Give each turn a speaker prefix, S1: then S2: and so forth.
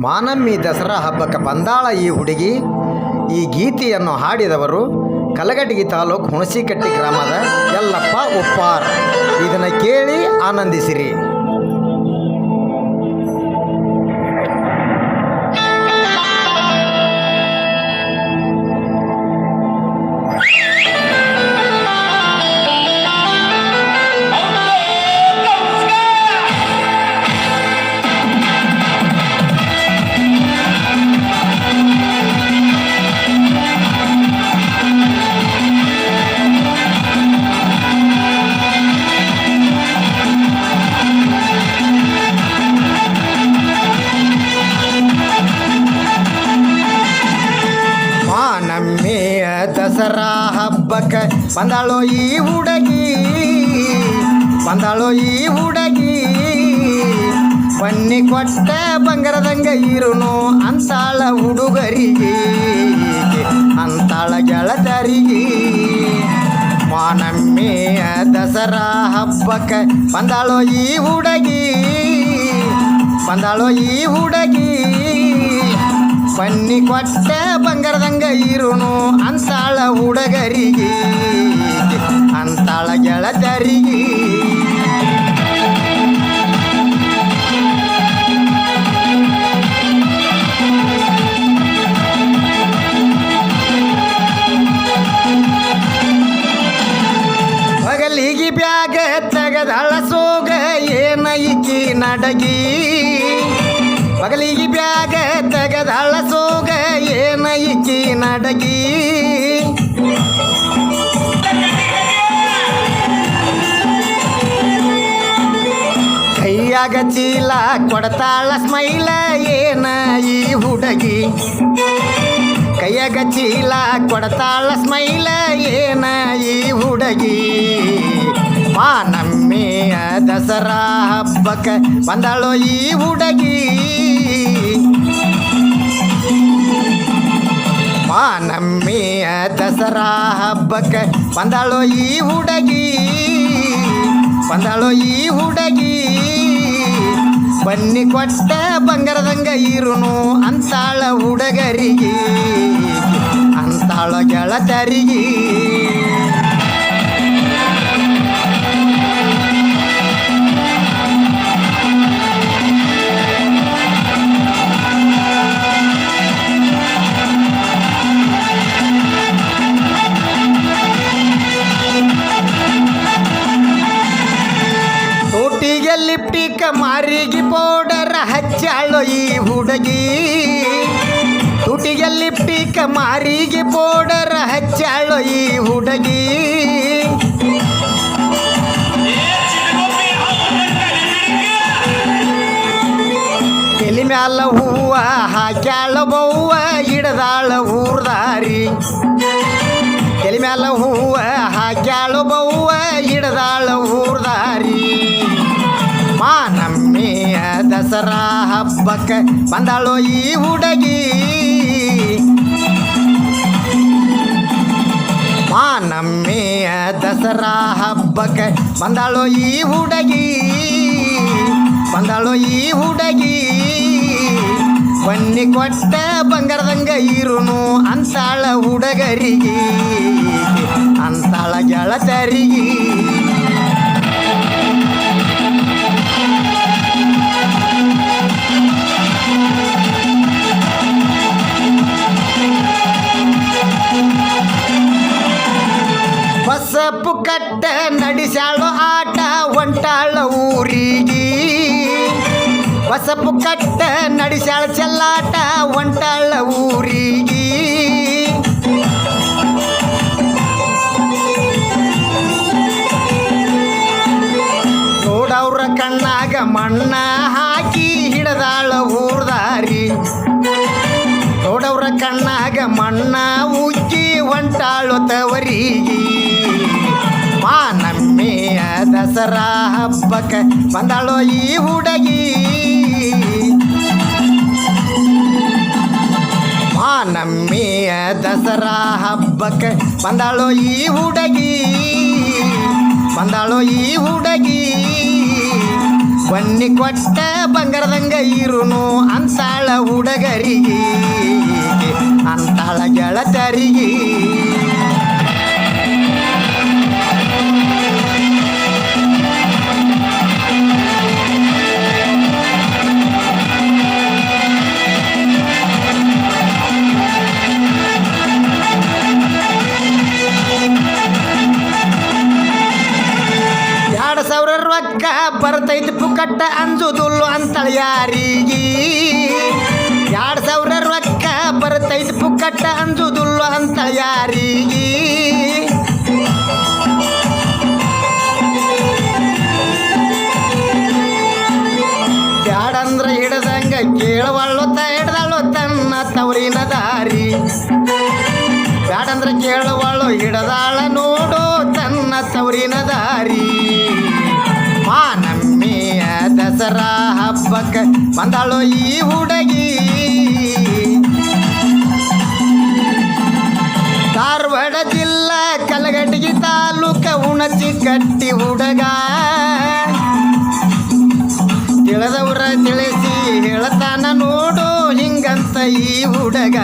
S1: ಮಾನಮ್ಮಿ ದಸರಾ ಹಬ್ಬಕ್ಕೆ ಬಂದಾಳ ಈ ಹುಡುಗಿ. ಈ ಗೀತೆಯನ್ನು ಹಾಡಿದವರು ಕಲಗಟಗಿ ತಾಲೂಕು ಹುಣಸಿಕಟ್ಟಿ ಗ್ರಾಮದ ಯಲ್ಲಪ್ಪ ಉಪ್ಪಾರ್. ಇದನ್ನು ಕೇಳಿ ಆನಂದಿಸಿರಿ. ದಸರಾ ಹಬ್ಬಕ್ಕೆ ಬಂದಳೋ ಈ ಹುಡುಗಿ? ಬಂದಾಳೋ ಈ ಹುಡುಗಿ? ಬನ್ನಿ ಕೊಟ್ಟ ಬಂಗಾರದಂಗ ಇರುನು ಅಂತಾಳ ಹುಡುಗರಿಗೆ, ಅಂತಾಳ ಗೆಳತರಿಗೆ. ಮಾನಮ್ಮಿಯ ದಸರಾ ಹಬ್ಬಕ್ಕೆ ಬಂದಳೋ ಈ ಹುಡುಗಿ? ಬಂದಾಳೋ ಈ ಹುಡುಗಿ? ಬನ್ನಿ ಕೊಟ್ಟ ಬಂಗಾರದಂಗ ಇರುನು ಅಂತಾಳ ಹುಡುಗರಿಗೆ. ಅಂತಾಳ ಗೆಳತರಿಗೆ. ಬಗಲಿಗೆ ಬ್ಯಾಗ ತೆಗದಳ ಸೋಗ ಏನ ನಡಗಿ. ಬಗಲಿಗೆ ಬ್ಯಾಗ ತೆಗದಳ ಸೋಗ ಏನ ಇಕ್ಕಿ ನಡಗಿ ಕೈಯಾಗ ಚೀಲ ಕೊಡತಾಳ ಸ್ಮೈಲ ಏನ ಈ ಹುಡುಗಿ ಕೈಯಾಗ ಚೀಲ ಕೊಡತಾಳ ಸ್ಮೈಲ ಏನ ಈ ಹುಡುಗಿ ಮಾನಮ್ಮಿಯ ದಸರಾ ಹಬ್ಬಕ್ಕೆ ಬಂದಾಳೋ ಈ ಹುಡುಗಿ ಮಾನಮ್ಮಿಯ ದಸರಾ ಹಬ್ಬಕ್ಕೆ ಬಂದಾಳೋ ಈ ಹುಡುಗಿ, ಬಂದಾಳೋ ಈ ಹುಡುಗಿ. ಬನ್ನಿ ಕೊಟ್ಟ ಬಂಗಾರದಂಗ ಇರುನು ಅಂತಾಳ ಹುಡುಗರಿಗೆ, ಅಂತಾಳ ಗೆಳತರಿಗೆ. ಮಾರಿಗೆ ಪೌಡರ ಹಚ್ಚಾಳೋ ಈ ಹುಡುಗಿ. ತುಟಿಗೆ ಲಿಪ್ಟಿಕ ಮಾರಿಗೆ ಪೌಡರ ಹಚ್ಚಾಳೋ ಈ ಹುಡುಗಿ. ಎಲಿ ಮ್ಯಾಲ ಹೂವ ಹಾಕ್ಯಾಳ ಬವ್ವ ಇಡದಾಳ ಊರ್ದಾರಿ. ಎಲಿ ಮ್ಯಾಲ ಹೂವ ಹಾಕ್ಯಾಳ ಬವ್ವ ಇಡದಾಳ ಊರ್ದಾರಿ. ದಸರಾ ಹಬ್ಬಕ್ಕೆ ಬಂದಾಳೋ ಈ ಹುಡುಗಿ. ಮಾನಮ್ಮಿಯ ದಸರಾ ಹಬ್ಬಕ್ಕೆ ಬಂದಾಳೋ ಈ ಹುಡುಗಿ. ಬಂದಾಳೋ ಈ ಹುಡುಗಿ. ಬನ್ನಿ ಕೊಟ್ಟ ಬಂಗಾರದಂಗ ಇರುನು ಅಂತಾಳ ಹುಡುಗರಿಗೆ. ಅಂತಾಳ ಗೆಳತರಿಗೆ. ಬಸಪ್ಪು ಕಟ್ಟ ನಡೆಸಾಳೋ ಆಟ ಒಂಟಾಳ ಊರಿಗೆ. ಹೊಸಪು ಕಟ್ಟ ನಡೆಸಾಳ ಚೆಲ್ಲಾಟ ಒಂಟಾಳ ಊರಿಗೆ. ನೋಡವ್ರ ಕಣ್ಣಾಗ ಮಣ್ಣ ಹಾಕಿ ಹಿಡದಾಳ ಊರ್ದಾರಿ. ನೋಡವ್ರ ಕಣ್ಣಾಗ ಮಣ್ಣ ಉಕ್ಕಿ ಒಂಟಾಳು ತವರಿಗೆ. ಮಾನಮ್ಮಿಯ ದಸರಾ ಹಬ್ಬಕ್ಕೆ ಬಂದಾಳೋ ಈ ಹುಡುಗಿ. ಮಾನಮ್ಮಿಯ ದಸರಾ ಹಬ್ಬಕ್ಕೆ ಬಂದಾಳೋ ಈ ಹುಡುಗಿ. ಬಂದಾಳೋ ಈ ಹುಡುಗಿ. ಬನ್ನಿ ಕೊಟ್ಟ ಬಂಗಾರದಂಗ ಇರುನು ಅಂತಾಳ ಹುಡುಗರಿಗೆ. ಅಂತಾಳ ಗೆಳತರಿಗೆ. ಪುಕ್ಕಟ್ಟ ಅಂಜುದುಲ್ಲು ಅಂತಳ ಯಾರಿಗಿ? ಎರಡು ಸಾವಿರ ರೊಕ್ಕ ಬರ್ತೈತಿ ಪುಕ್ಕಟ್ಟ ಅಂಜುದುಲ್ಲು ಅಂತಳ ಯಾರಿಗೆ? ಬಂದಾಳು ಈ ಹುಡುಗಿ. ಧಾರವಾಡ ಜಿಲ್ಲಾ ಕಲಗಟಗಿ ತಾಲೂಕ ಉಣಚಿ ಕಟ್ಟಿ ಹುಡುಗ. ತಿಳಿದವ್ರ ತಿಳಿಸಿ ಹೇಳ್ತಾನ ನೋಡು ಹಿಂಗಂತ ಈ ಹುಡುಗ.